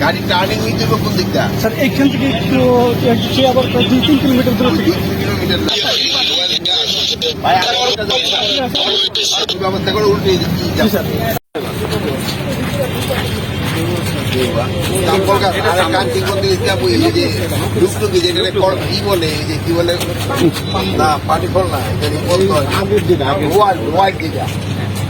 গাড়ি টার্নিং নিতে হবে কোন দিকটা স্যার এইখান থেকে একটু একটু সে আবার দুই তিন কিলোমিটার দূরে থেকে। না। ব্যবস্থা করে উল্টে স্যার চাম্পল গাছ আর কান্তি মন্দির ইসলাম ওই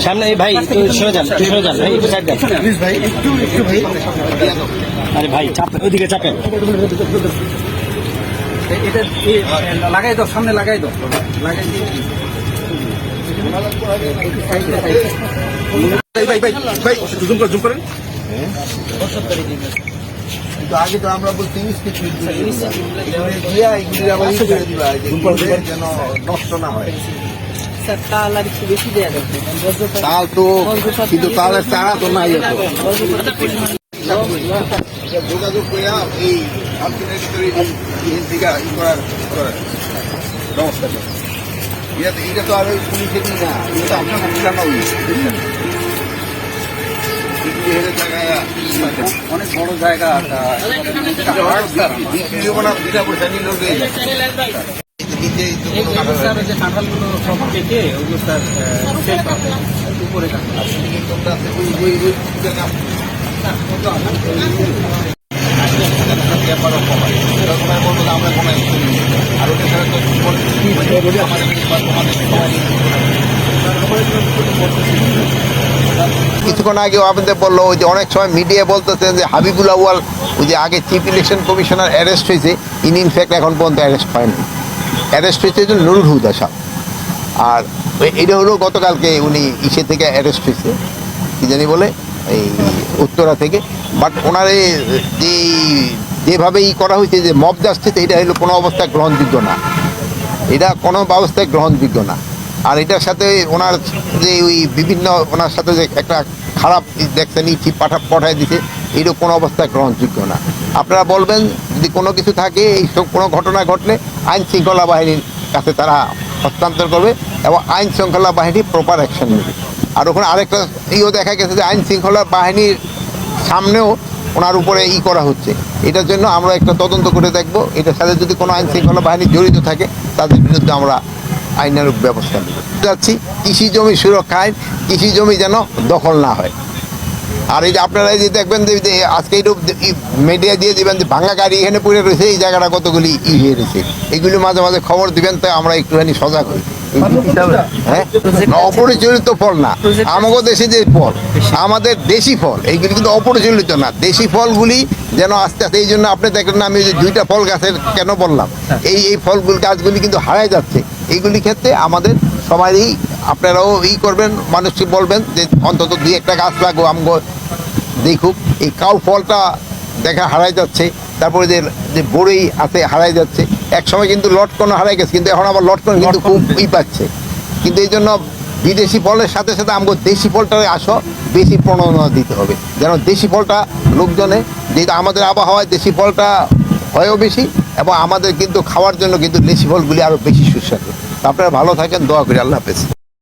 সামনে ভাই একটু সরে যান একটু সরে যান ভাই একটু সাইড প্লিজ ভাই একটু একটু ভাই। দাও। আরে ভাই চাপেন ওইদিকে চাপেন। এটা লাগাই দাও সামনে লাগাই দাও। লাগাই ভাই ভাই ভাই জুম করে জুম করেন কিন্তু আগে তো আমরা বলছি আবার দিবা যেন নষ্ট না হয়। স্যার তাল আর একটু বেশি দেওয়া যাবে। তাল তো কিন্তু তালের চারা তো নাই যোগাযোগ করে এই করুন। এটা তো- আর পুলিশের না এটা আপনার না অনেক বড় জায়গা পয়সা নিল নিচে তো কোনো কাটা যে কাঁঠালগুলো সব কেটে ওগুলো স্যার সেল উপরে কাঁঠাল তোমরা আছে। ওই ওই ওই জায়গা ব্যাপারও কমায় এরকম বলব আমরা কমাই আর ওটা ছাড়া তো আমাদের আমাদের কিছুক্ষণ আগে আপনাদের বলল ওই যে অনেক সময় মিডিয়া বলতেছেন যে হাবিবুল আউয়াল ওই যে আগে চিফ ইলেকশন কমিশনার অ্যারেস্ট হয়েছে ইনি ইনফ্যাক্ট এখন পর্যন্ত অ্যারেস্ট হয়নি। অ্যারেস্ট হয়েছে নুরুল হুদা সাহেব আর এটা হলো গতকালকে উনি ইসে থেকে অ্যারেস্ট হয়েছে কী জানি বলে, এই উত্তরা থেকে। বাট ওনার যে যেভাবে ই করা হয়েছে যে মব জাস্টিস এটা হলো কোনো অবস্থায় গ্রহণযোগ্য না। এটা কোনো ব্যবস্থায় গ্রহণযোগ্য না। আর এটার সাথে ওনার যে ওই বিভিন্ন, ওনার সাথে যে একটা খারাপ দেখছেন ইচ্ছি পাঠা পাঠায় দিছে এইটা কোনো অবস্থায় গ্রহণযোগ্য না। আপনারা বলবেন যদি কোনো কিছু থাকে এইসব কোনো ঘটনা ঘটলে আইন শৃঙ্খলা বাহিনীর কাছে তারা হস্তান্তর করবে এবং আইন শৃঙ্খলা বাহিনী প্রপার অ্যাকশন নেবে। আর ওখানে আরেকটা ইও দেখা গেছে যে আইন শৃঙ্খলা বাহিনীর সামনেও ওনার উপরে ই করা হচ্ছে। এটার জন্য আমরা একটা তদন্ত করে দেখব। এটার সাথে যদি কোনো আইন শৃঙ্খলা বাহিনী জড়িত থাকে, তাদের বিরুদ্ধে আমরা আইনের ব্যবস্থা নেব। যাচ্ছি, কৃষি জমি সুরক্ষা আইন, কৃষি জমি যেন দখল না হয়। আর এই যে আপনারা এই যে দেখবেন যে আজকে একটু মিডিয়া দিয়ে দিবেন যে ভাঙা গাড়ি এখানে পড়ে রয়েছে এই জায়গাটা কতগুলি ই হয়ে রয়েছে। এগুলি মাঝে মাঝে খবর দিবেন তো আমরা একটুখানি সজাগ হই। হ্যাঁ? অপরিচালিত ফল না। আমাদের দেশে যে ফল আমাদের দেশি ফল এইগুলি কিন্তু অপরিচালিত না। দেশি ফলগুলি যেন আস্তে আস্তে এই জন্য আপনি দেখলেন না আমি ওই যে দুইটা ফল গাছের কেন বললাম? এই এই ফলগুলি গাছগুলি কিন্তু হারায় যাচ্ছে। এইগুলি ক্ষেত্রে আমাদের সবারই আপনারাও ই করবেন মানুষকে বলবেন যে অন্তত দুই একটা গাছ লাগো আমগো দেখুক। এই কাউ ফলটা দেখা হারাই যাচ্ছে তারপরে যে যে বড়ই আছে হারাই যাচ্ছে। এক সময় কিন্তু লটকন হারাই গেছে কিন্তু এখন আবার লটকন কিন্তু খুব ই পাচ্ছে। কিন্তু এই জন্য বিদেশি ফলের সাথে সাথে আমাকে দেশি ফলটারে আসো বেশি প্রণোদনা দিতে হবে। যেন দেশি ফলটা লোকজনে যেহেতু আমাদের আবহাওয়ায় দেশি ফলটা হয়ও বেশি এবং আমাদের কিন্তু খাওয়ার জন্য কিন্তু দেশি ফলগুলি আরও বেশি সুস্বাদু। আপনারা ভালো থাকেন দোয়া করি আল্লাহ হাফেজ।